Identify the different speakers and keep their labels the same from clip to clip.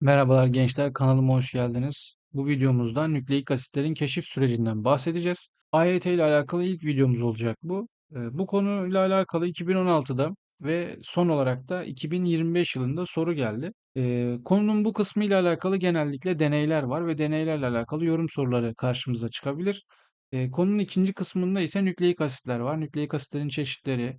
Speaker 1: Merhabalar gençler, kanalıma hoş geldiniz. Bu videomuzda nükleik asitlerin keşif sürecinden bahsedeceğiz. AYT ile alakalı ilk videomuz olacak bu. Ee, Bu konuyla alakalı 2016'da ve son olarak da 2025 yılında soru geldi. Ee, Konunun bu kısmı ile alakalı genellikle deneyler var ve deneylerle alakalı yorum soruları karşımıza çıkabilir. Ee, Konunun ikinci kısmında ise nükleik asitler var. Nükleik asitlerin çeşitleri,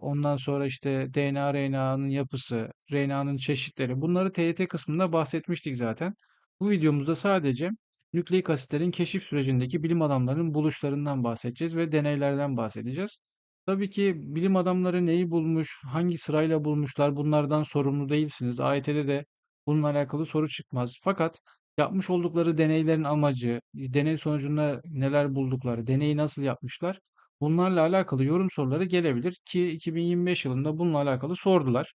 Speaker 1: Ondan sonra işte DNA, RNA'nın yapısı, RNA'nın çeşitleri bunları TYT kısmında bahsetmiştik zaten. Bu videomuzda sadece nükleik asitlerin keşif sürecindeki bilim adamlarının buluşlarından bahsedeceğiz ve deneylerden bahsedeceğiz. Tabii ki bilim adamları neyi bulmuş, hangi sırayla bulmuşlar bunlardan sorumlu değilsiniz. AYT'de de bununla alakalı soru çıkmaz. Fakat yapmış oldukları deneylerin amacı, deney sonucunda neler buldukları, deneyi nasıl yapmışlar Bunlarla alakalı yorum soruları gelebilir ki 2025 yılında bununla alakalı sordular.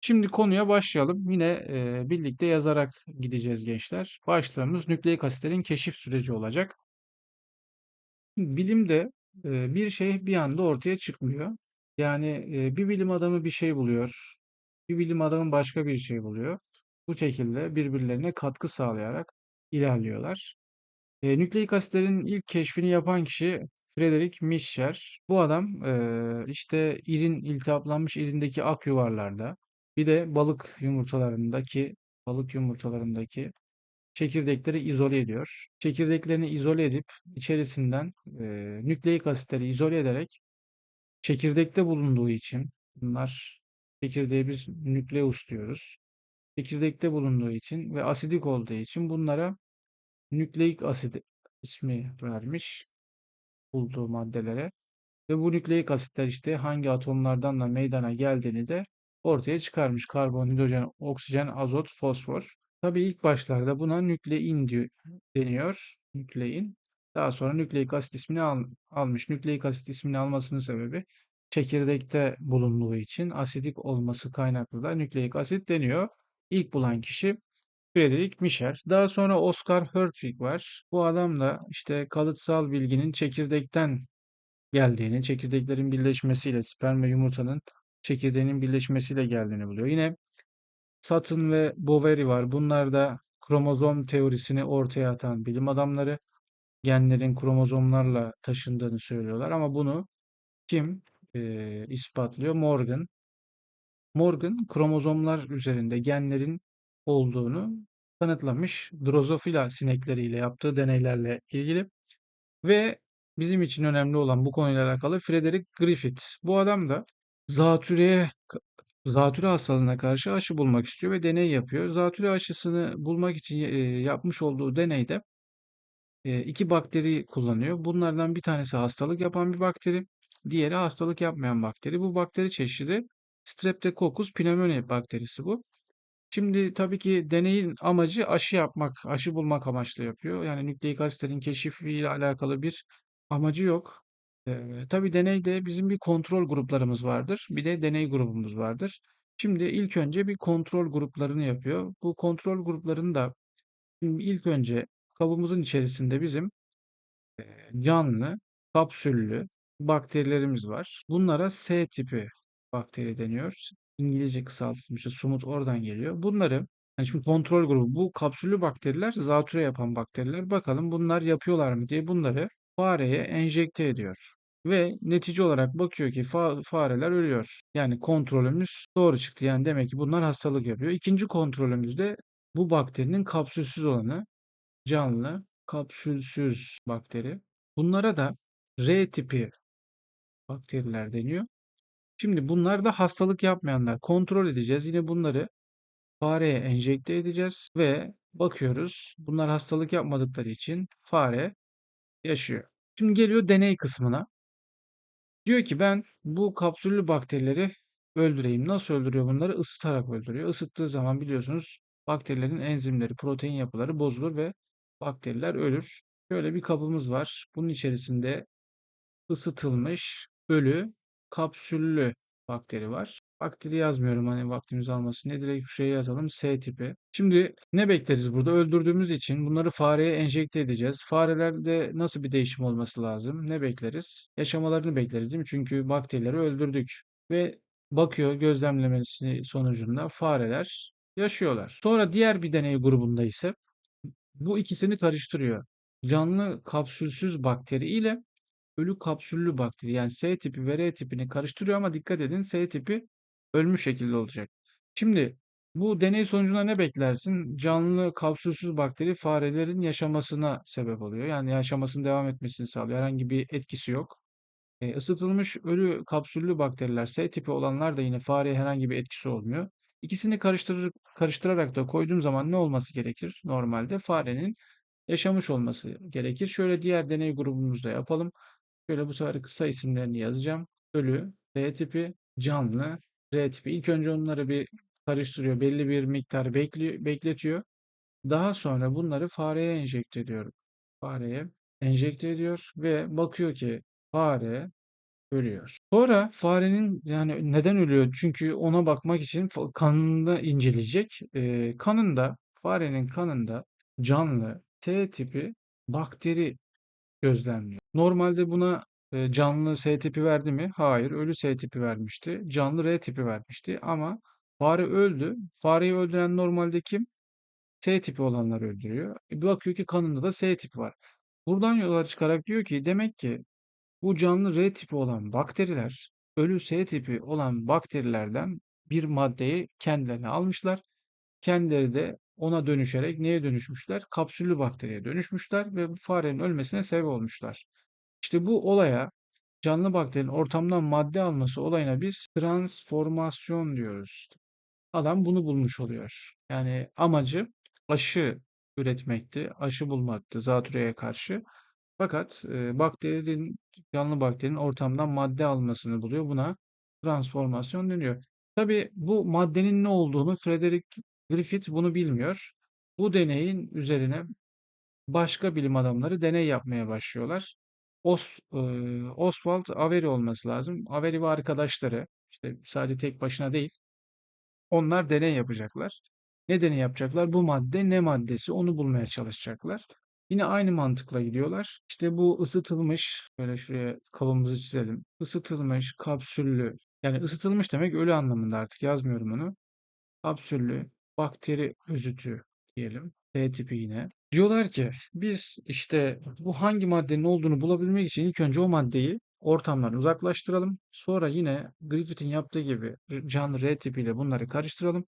Speaker 1: Şimdi konuya başlayalım. Yine e, birlikte yazarak gideceğiz gençler. Başlığımız nükleik asitlerin keşif süreci olacak. Bilimde e, bir şey bir anda ortaya çıkmıyor. Yani e, bir bilim adamı bir şey buluyor. Bir bilim adamı başka bir şey buluyor. Bu şekilde birbirlerine katkı sağlayarak ilerliyorlar. E, nükleik asitlerin ilk keşfini yapan kişi Frederick Mischer. Bu adam e, işte irin iltihaplanmış irindeki ak yuvarlarda bir de balık yumurtalarındaki balık yumurtalarındaki çekirdekleri izole ediyor. Çekirdeklerini izole edip içerisinden e, nükleik asitleri izole ederek çekirdekte bulunduğu için bunlar çekirdeğe biz nükleus diyoruz. Çekirdekte bulunduğu için ve asidik olduğu için bunlara nükleik asit ismi vermiş bulduğu maddelere. Ve bu nükleik asitler işte hangi atomlardan da meydana geldiğini de ortaya çıkarmış. Karbon, hidrojen, oksijen, azot, fosfor. Tabii ilk başlarda buna nüklein diyor, deniyor. Nüklein. Daha sonra nükleik asit ismini al, almış. Nükleik asit ismini almasının sebebi çekirdekte bulunduğu için asidik olması kaynaklı da nükleik asit deniyor. İlk bulan kişi Friedrich Micher. Daha sonra Oscar Hertwig var. Bu adam da işte kalıtsal bilginin çekirdekten geldiğini, çekirdeklerin birleşmesiyle, sperm ve yumurtanın çekirdeğinin birleşmesiyle geldiğini buluyor. Yine Sutton ve Boveri var. Bunlar da kromozom teorisini ortaya atan bilim adamları. Genlerin kromozomlarla taşındığını söylüyorlar ama bunu kim e, ispatlıyor? Morgan. Morgan kromozomlar üzerinde genlerin olduğunu kanıtlamış Drosophila sinekleriyle yaptığı deneylerle ilgili ve bizim için önemli olan bu konuyla alakalı Frederick Griffith. Bu adam da zatürreye zatürre hastalığına karşı aşı bulmak istiyor ve deney yapıyor. Zatürre aşısını bulmak için e, yapmış olduğu deneyde e, iki bakteri kullanıyor. Bunlardan bir tanesi hastalık yapan bir bakteri, diğeri hastalık yapmayan bakteri. Bu bakteri çeşidi Streptococcus pneumoniae bakterisi bu. Şimdi tabii ki deneyin amacı aşı yapmak, aşı bulmak amaçlı yapıyor. Yani nükleik asitlerin keşifiyle alakalı bir amacı yok. Ee, tabii deneyde bizim bir kontrol gruplarımız vardır. Bir de deney grubumuz vardır. Şimdi ilk önce bir kontrol gruplarını yapıyor. Bu kontrol gruplarını da şimdi ilk önce kabımızın içerisinde bizim e, canlı, kapsüllü bakterilerimiz var. Bunlara S tipi bakteri deniyor. İngilizce kısaltılmışı sumut oradan geliyor. Bunları yani şimdi kontrol grubu bu kapsüllü bakteriler zatüre yapan bakteriler. Bakalım bunlar yapıyorlar mı diye bunları fareye enjekte ediyor. Ve netice olarak bakıyor ki fa- fareler ölüyor. Yani kontrolümüz doğru çıktı. Yani demek ki bunlar hastalık yapıyor. İkinci kontrolümüz de bu bakterinin kapsülsüz olanı canlı kapsülsüz bakteri. Bunlara da R tipi bakteriler deniyor. Şimdi bunlar da hastalık yapmayanlar. Kontrol edeceğiz. Yine bunları fareye enjekte edeceğiz ve bakıyoruz. Bunlar hastalık yapmadıkları için fare yaşıyor. Şimdi geliyor deney kısmına. Diyor ki ben bu kapsüllü bakterileri öldüreyim. Nasıl öldürüyor bunları? Isıtarak öldürüyor. Isıttığı zaman biliyorsunuz bakterilerin enzimleri, protein yapıları bozulur ve bakteriler ölür. Şöyle bir kabımız var. Bunun içerisinde ısıtılmış ölü kapsüllü bakteri var. Bakteri yazmıyorum hani vaktimiz almasın diye direkt şuraya yazalım S tipi. Şimdi ne bekleriz burada? Öldürdüğümüz için bunları fareye enjekte edeceğiz. Farelerde nasıl bir değişim olması lazım? Ne bekleriz? Yaşamalarını bekleriz değil mi? Çünkü bakterileri öldürdük ve bakıyor gözlemlemesi sonucunda fareler yaşıyorlar. Sonra diğer bir deney grubunda ise bu ikisini karıştırıyor. Canlı kapsülsüz bakteri ile ölü kapsüllü bakteri yani S tipi ve R tipini karıştırıyor ama dikkat edin S tipi ölmüş şekilde olacak. Şimdi bu deney sonucunda ne beklersin? Canlı kapsülsüz bakteri farelerin yaşamasına sebep oluyor. Yani yaşamasının devam etmesini sağlıyor. Herhangi bir etkisi yok. E, ısıtılmış ölü kapsüllü bakteriler S tipi olanlar da yine fareye herhangi bir etkisi olmuyor. İkisini karıştırır, karıştırarak da koyduğum zaman ne olması gerekir? Normalde farenin yaşamış olması gerekir. Şöyle diğer deney grubumuzda yapalım. Şöyle bu sefer kısa isimlerini yazacağım. Ölü, S tipi, canlı, R tipi. İlk önce onları bir karıştırıyor. Belli bir miktar bekli, bekletiyor. Daha sonra bunları fareye enjekte ediyorum. Fareye enjekte ediyor ve bakıyor ki fare ölüyor. Sonra farenin yani neden ölüyor? Çünkü ona bakmak için kanını inceleyecek. Ee, kanında, farenin kanında canlı T tipi bakteri gözlemliyor. Normalde buna e, canlı S tipi verdi mi? Hayır, ölü S tipi vermişti. Canlı R tipi vermişti ama fare öldü. Fareyi öldüren normalde kim? S tipi olanları öldürüyor. E, bakıyor ki kanında da S tipi var. Buradan yola çıkarak diyor ki demek ki bu canlı R tipi olan bakteriler ölü S tipi olan bakterilerden bir maddeyi kendilerine almışlar. Kendileri de ona dönüşerek neye dönüşmüşler? Kapsüllü bakteriye dönüşmüşler ve bu farenin ölmesine sebep olmuşlar. İşte bu olaya canlı bakterinin ortamdan madde alması olayına biz transformasyon diyoruz. Adam bunu bulmuş oluyor. Yani amacı aşı üretmekti, aşı bulmaktı zatürreye karşı. Fakat e, bakterinin, canlı bakterinin ortamdan madde almasını buluyor. Buna transformasyon deniyor. Tabii bu maddenin ne olduğunu Frederick Griffith bunu bilmiyor. Bu deneyin üzerine başka bilim adamları deney yapmaya başlıyorlar. Os, e, Oswald Avery olması lazım. Avery ve arkadaşları işte sadece tek başına değil. Onlar deney yapacaklar. Ne deney yapacaklar? Bu madde ne maddesi onu bulmaya çalışacaklar. Yine aynı mantıkla gidiyorlar. İşte bu ısıtılmış, böyle şuraya kabımızı çizelim. Isıtılmış, kapsüllü, yani ısıtılmış demek ölü anlamında artık yazmıyorum onu. Kapsüllü bakteri özütü diyelim. T tipi yine. Diyorlar ki biz işte bu hangi maddenin olduğunu bulabilmek için ilk önce o maddeyi ortamdan uzaklaştıralım. Sonra yine Griffith'in yaptığı gibi canlı R tipiyle bunları karıştıralım.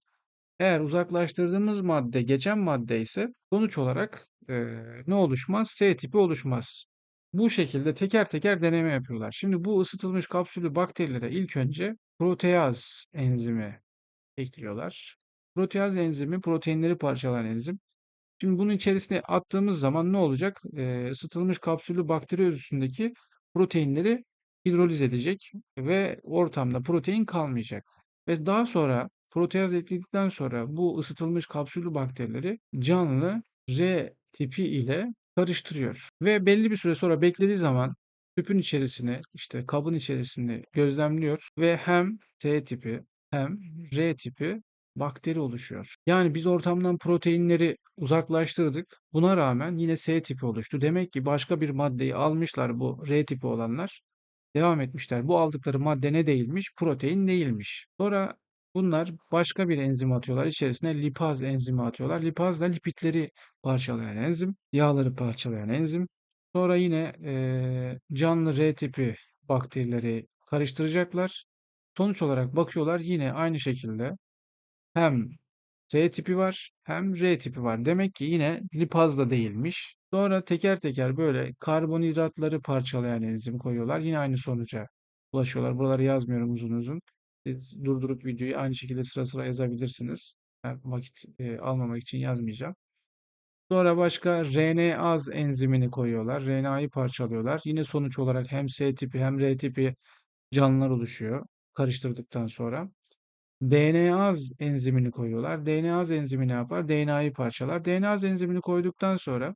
Speaker 1: Eğer uzaklaştırdığımız madde geçen madde ise sonuç olarak eee, ne oluşmaz? S tipi oluşmaz. Bu şekilde teker teker deneme yapıyorlar. Şimdi bu ısıtılmış kapsüllü bakterilere ilk önce proteaz enzimi ekliyorlar. Proteaz enzimi proteinleri parçalayan enzim. Şimdi bunun içerisine attığımız zaman ne olacak? Ee, ısıtılmış kapsüllü bakteri özüsündeki proteinleri hidroliz edecek ve ortamda protein kalmayacak. Ve daha sonra proteaz ekledikten sonra bu ısıtılmış kapsüllü bakterileri canlı R tipi ile karıştırıyor. Ve belli bir süre sonra beklediği zaman tüpün içerisine işte kabın içerisinde gözlemliyor ve hem S tipi hem R tipi bakteri oluşuyor. Yani biz ortamdan proteinleri uzaklaştırdık. Buna rağmen yine S tipi oluştu. Demek ki başka bir maddeyi almışlar bu R tipi olanlar. Devam etmişler. Bu aldıkları madde ne değilmiş? Protein değilmiş. Sonra bunlar başka bir enzim atıyorlar. İçerisine lipaz enzimi atıyorlar. Lipaz da lipidleri parçalayan enzim, yağları parçalayan enzim. Sonra yine eee, canlı R tipi bakterileri karıştıracaklar. Sonuç olarak bakıyorlar yine aynı şekilde hem S tipi var hem R tipi var. Demek ki yine lipaz da değilmiş. Sonra teker teker böyle karbonhidratları parçalayan enzim koyuyorlar. Yine aynı sonuca ulaşıyorlar. Buraları yazmıyorum uzun uzun. Siz durdurup videoyu aynı şekilde sıra sıra yazabilirsiniz. Ben vakit e, almamak için yazmayacağım. Sonra başka RNaz enzimini koyuyorlar. RNA'yı parçalıyorlar. Yine sonuç olarak hem S tipi hem R tipi canlılar oluşuyor karıştırdıktan sonra. DNAz enzimini koyuyorlar. DNAz enzimi ne yapar? DNA'yı parçalar. DNAz enzimini koyduktan sonra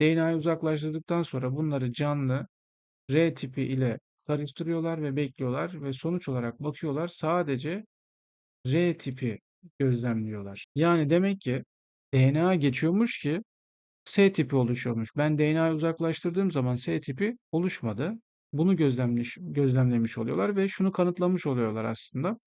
Speaker 1: DNA'yı uzaklaştırdıktan sonra bunları canlı R tipi ile karıştırıyorlar ve bekliyorlar ve sonuç olarak bakıyorlar sadece R tipi gözlemliyorlar. Yani demek ki DNA geçiyormuş ki S tipi oluşuyormuş. Ben DNA'yı uzaklaştırdığım zaman S tipi oluşmadı. Bunu gözlemlemiş, gözlemlemiş oluyorlar ve şunu kanıtlamış oluyorlar aslında.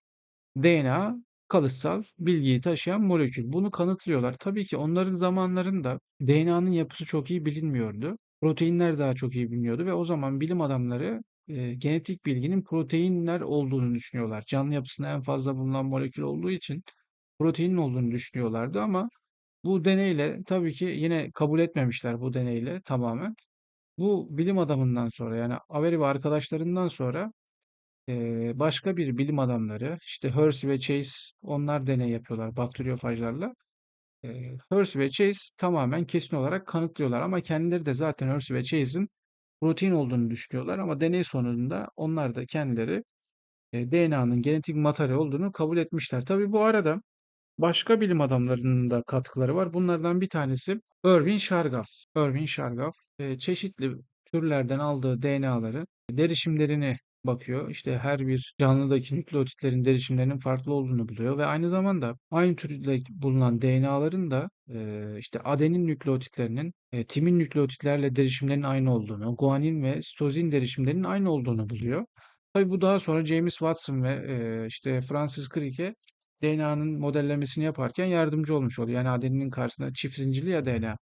Speaker 1: DNA kalıtsal bilgiyi taşıyan molekül. Bunu kanıtlıyorlar. Tabii ki onların zamanlarında DNA'nın yapısı çok iyi bilinmiyordu. Proteinler daha çok iyi biliniyordu ve o zaman bilim adamları e, genetik bilginin proteinler olduğunu düşünüyorlar. Canlı yapısında en fazla bulunan molekül olduğu için proteinin olduğunu düşünüyorlardı ama bu deneyle tabii ki yine kabul etmemişler bu deneyle tamamen. Bu bilim adamından sonra yani Avery ve arkadaşlarından sonra başka bir bilim adamları işte Hershey ve Chase onlar deney yapıyorlar bakteriyofajlarla. Hershey ve Chase tamamen kesin olarak kanıtlıyorlar ama kendileri de zaten Hershey ve Chase'in protein olduğunu düşünüyorlar ama deney sonunda onlar da kendileri DNA'nın genetik materyal olduğunu kabul etmişler. Tabii bu arada Başka bilim adamlarının da katkıları var. Bunlardan bir tanesi Erwin Chargaff. Erwin Chargaff e, çeşitli türlerden aldığı DNA'ları derişimlerini bakıyor. İşte her bir canlıdaki nükleotitlerin derişimlerinin farklı olduğunu buluyor ve aynı zamanda aynı türde bulunan DNA'ların da e, işte adenin nükleotitlerinin e, timin nükleotitlerle derişimlerinin aynı olduğunu, guanin ve sitozin derişimlerinin aynı olduğunu buluyor. Tabii bu daha sonra James Watson ve e, işte Francis Crick'e DNA'nın modellemesini yaparken yardımcı olmuş oluyor. Yani adeninin karşısına çift zincirli ya DNA.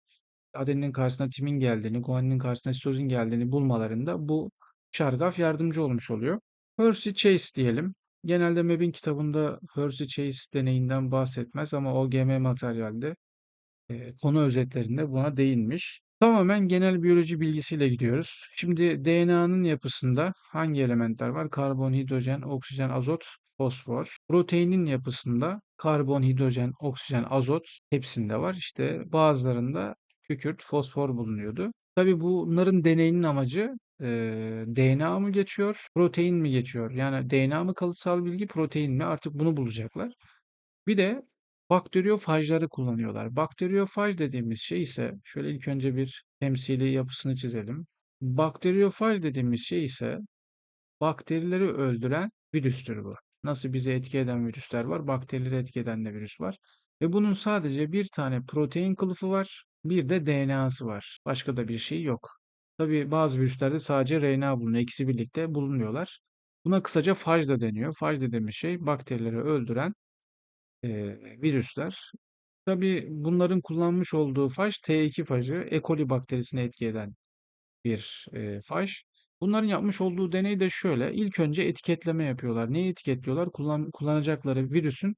Speaker 1: Adeninin karşısına timin geldiğini, guaninin karşısına sitozin geldiğini bulmalarında bu şargaf yardımcı olmuş oluyor. Hershey Chase diyelim. Genelde MEB'in kitabında Hershey Chase deneyinden bahsetmez ama OGM materyalde e, konu özetlerinde buna değinmiş. Tamamen genel biyoloji bilgisiyle gidiyoruz. Şimdi DNA'nın yapısında hangi elementler var? Karbon, hidrojen, oksijen, azot, fosfor. Proteinin yapısında karbon, hidrojen, oksijen, azot hepsinde var. İşte bazılarında kükürt, fosfor bulunuyordu. Tabii bunların deneyinin amacı e, DNA mı geçiyor, protein mi geçiyor? Yani DNA mı kalıtsal bilgi, protein mi? Artık bunu bulacaklar. Bir de bakteriyofajları kullanıyorlar. Bakteriyofaj dediğimiz şey ise şöyle ilk önce bir temsili yapısını çizelim. Bakteriyofaj dediğimiz şey ise bakterileri öldüren virüstür bu. Nasıl bize etki eden virüsler var, bakterileri etki eden de virüs var. Ve bunun sadece bir tane protein kılıfı var, bir de DNA'sı var. Başka da bir şey yok. Tabii bazı virüslerde sadece RNA bulunuyor, ikisi birlikte bulunmuyorlar. Buna kısaca faj da deniyor. Faj dediğimiz şey bakterileri öldüren eee, virüsler. Tabii bunların kullanmış olduğu faj T2 fajı, E. coli bakterisine etki eden bir eee, faj. Bunların yapmış olduğu deney de şöyle. İlk önce etiketleme yapıyorlar. Neyi etiketliyorlar? Kullan, kullanacakları virüsün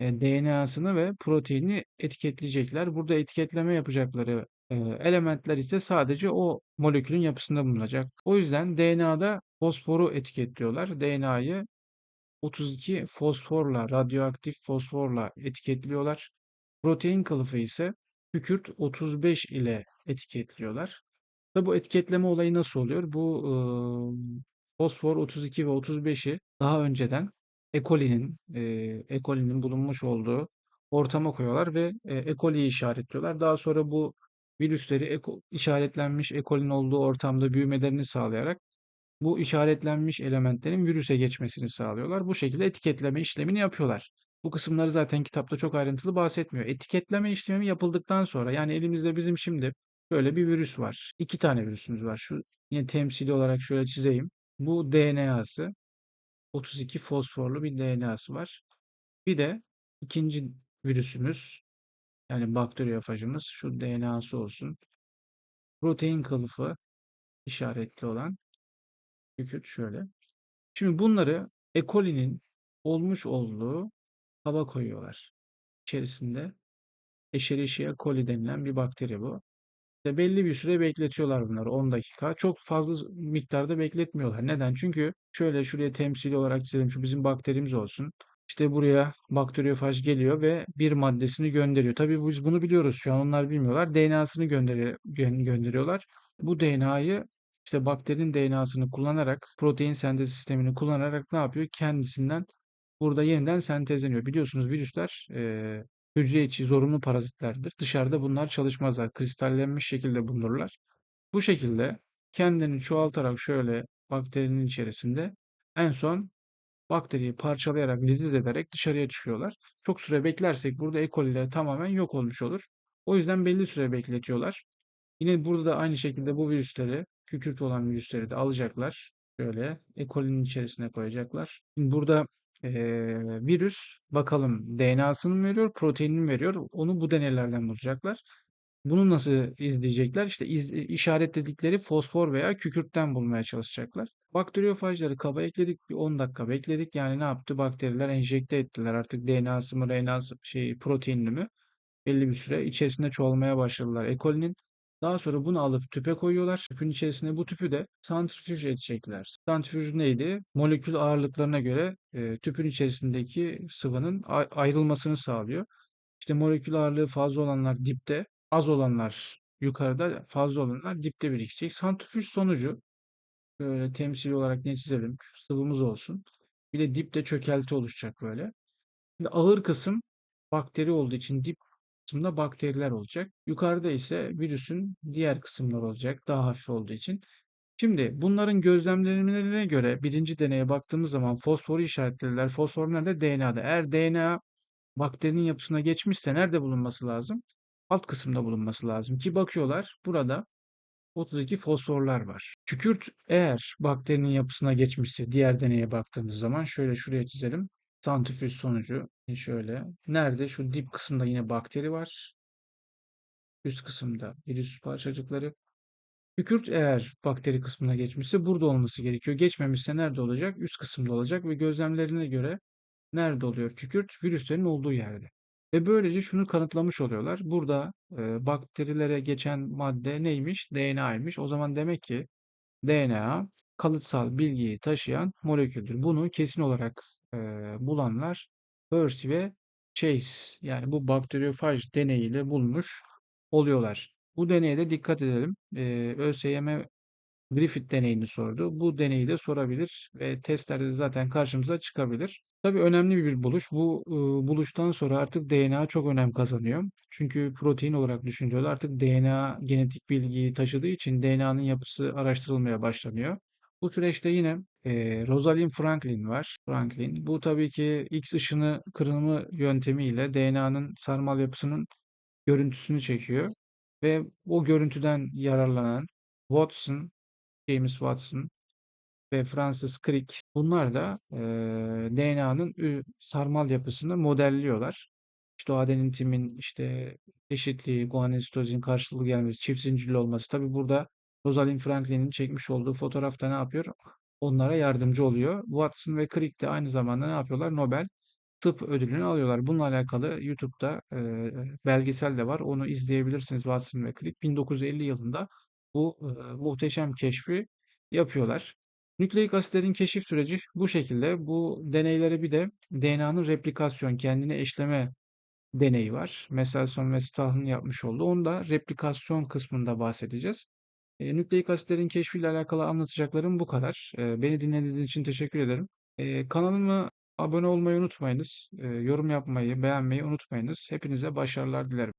Speaker 1: e, DNA'sını ve proteinini etiketleyecekler. Burada etiketleme yapacakları e, elementler ise sadece o molekülün yapısında bulunacak. O yüzden DNA'da fosforu etiketliyorlar. DNA'yı 32 fosforla, radyoaktif fosforla etiketliyorlar. Protein kılıfı ise kükürt 35 ile etiketliyorlar. Tabi bu etiketleme olayı nasıl oluyor? Bu ıı, fosfor 32 ve 35'i daha önceden E. coli'nin e, E. coli'nin bulunmuş olduğu ortama koyuyorlar ve e, E. coli'yi işaretliyorlar. Daha sonra bu virüsleri e, işaretlenmiş E. coli'nin olduğu ortamda büyümelerini sağlayarak bu işaretlenmiş elementlerin virüse geçmesini sağlıyorlar. Bu şekilde etiketleme işlemini yapıyorlar. Bu kısımları zaten kitapta çok ayrıntılı bahsetmiyor. Etiketleme işlemi yapıldıktan sonra yani elimizde bizim şimdi Böyle bir virüs var. İki tane virüsümüz var. Şu yine temsili olarak şöyle çizeyim. Bu DNA'sı 32 fosforlu bir DNA'sı var. Bir de ikinci virüsümüz yani bakteriyofajımız şu DNA'sı olsun. Protein kılıfı işaretli olan kükürt şöyle. Şimdi bunları E. coli'nin olmuş olduğu kaba koyuyorlar. İçerisinde Escherichia coli denilen bir bakteri bu. İşte belli bir süre bekletiyorlar bunları 10 dakika. Çok fazla miktarda bekletmiyorlar. Neden? Çünkü şöyle şuraya temsili olarak çizelim. Şu bizim bakterimiz olsun. İşte buraya bakteriyofaj geliyor ve bir maddesini gönderiyor. Tabii biz bunu biliyoruz şu an onlar bilmiyorlar. DNA'sını gönderiyor, gönderiyorlar. Bu DNA'yı işte bakterinin DNA'sını kullanarak protein sentez sistemini kullanarak ne yapıyor? Kendisinden burada yeniden sentezleniyor. Biliyorsunuz virüsler e, hücre içi zorunlu parazitlerdir. Dışarıda bunlar çalışmazlar. Kristallenmiş şekilde bulunurlar. Bu şekilde kendini çoğaltarak şöyle bakterinin içerisinde en son bakteriyi parçalayarak, liziz ederek dışarıya çıkıyorlar. Çok süre beklersek burada E. coli'ler tamamen yok olmuş olur. O yüzden belli süre bekletiyorlar. Yine burada da aynı şekilde bu virüsleri, kükürt olan virüsleri de alacaklar. Şöyle E. coli'nin içerisine koyacaklar. Şimdi burada eee, virüs bakalım DNA'sını mı veriyor, proteinini mi veriyor? Onu bu deneylerden bulacaklar. Bunu nasıl izleyecekler? İşte iz, işaretledikleri fosfor veya kükürtten bulmaya çalışacaklar. Bakteriyofajları kaba ekledik. Bir 10 dakika bekledik. Yani ne yaptı? Bakteriler enjekte ettiler. Artık DNA'sı mı, RNA'sı şey, proteinini mi? Belli bir süre içerisinde çoğalmaya başladılar. E. daha sonra bunu alıp tüpe koyuyorlar. Tüpün içerisine bu tüpü de santrifüj edecekler. Santrifüj neydi? Molekül ağırlıklarına göre e, tüpün içerisindeki sıvının ayrılmasını sağlıyor. İşte molekül ağırlığı fazla olanlar dipte, az olanlar yukarıda, fazla olanlar dipte birikecek. Santrifüj sonucu böyle temsili olarak ne çizelim? Şu sıvımız olsun. Bir de dipte çökelti oluşacak böyle. Şimdi ağır kısım bakteri olduğu için dip kısımda bakteriler olacak. Yukarıda ise virüsün diğer kısımları olacak. Daha hafif olduğu için. Şimdi bunların gözlemlemelerine göre birinci deneye baktığımız zaman fosforu işaretlediler. Fosfor nerede? DNA'da. Eğer DNA bakterinin yapısına geçmişse nerede bulunması lazım? Alt kısımda bulunması lazım. Ki bakıyorlar burada 32 fosforlar var. Kükürt eğer bakterinin yapısına geçmişse diğer deneye baktığımız zaman şöyle şuraya çizelim. Santrifüj sonucu e, şöyle. Nerede? Şu dip kısımda yine bakteri var. Üst kısımda virüs parçacıkları. Kükürt eğer bakteri kısmına geçmişse burada olması gerekiyor. Geçmemişse nerede olacak? Üst kısımda olacak ve gözlemlerine göre nerede oluyor kükürt? Virüslerin olduğu yerde. Ve böylece şunu kanıtlamış oluyorlar. Burada e, bakterilere geçen madde neymiş? DNA'ymış. O zaman demek ki DNA kalıtsal bilgiyi taşıyan moleküldür. Bunu kesin olarak e, bulanlar Percy ve Chase yani bu bakteriyofaj deneyiyle bulmuş oluyorlar. Bu deneye de dikkat edelim. E, ÖSYM Griffith deneyini sordu. Bu deneyi de sorabilir ve testlerde de zaten karşımıza çıkabilir. Tabii önemli bir buluş. Bu e, buluştan sonra artık DNA çok önem kazanıyor. Çünkü protein olarak düşünülüyor. Artık DNA genetik bilgiyi taşıdığı için DNA'nın yapısı araştırılmaya başlanıyor. Bu süreçte yine e, Rosalind Franklin var. Franklin. Bu tabii ki X ışını kırılımı yöntemiyle DNA'nın sarmal yapısının görüntüsünü çekiyor. Ve o görüntüden yararlanan Watson, James Watson ve Francis Crick bunlar da e, DNA'nın sarmal yapısını modelliyorlar. İşte o adenin timin işte eşitliği, guanin sitozin karşılığı gelmesi, çift zincirli olması. Tabi burada Rosalind Franklin'in çekmiş olduğu fotoğrafta ne yapıyor? Onlara yardımcı oluyor. Watson ve Crick de aynı zamanda ne yapıyorlar? Nobel tıp ödülünü alıyorlar. Bununla alakalı YouTube'da e, belgesel de var. Onu izleyebilirsiniz Watson ve Crick. 1950 yılında bu e, muhteşem keşfi yapıyorlar. Nükleik asitlerin keşif süreci bu şekilde. Bu deneyleri bir de DNA'nın replikasyon, kendine eşleme deneyi var. Mendelssohn ve Stahl'ın yapmış olduğu. Onu da replikasyon kısmında bahsedeceğiz. E, nükleik asitlerin keşfiyle alakalı anlatacaklarım bu kadar. E, beni dinlediğiniz için teşekkür ederim. E, kanalıma abone olmayı unutmayınız. E, yorum yapmayı, beğenmeyi unutmayınız. Hepinize başarılar dilerim.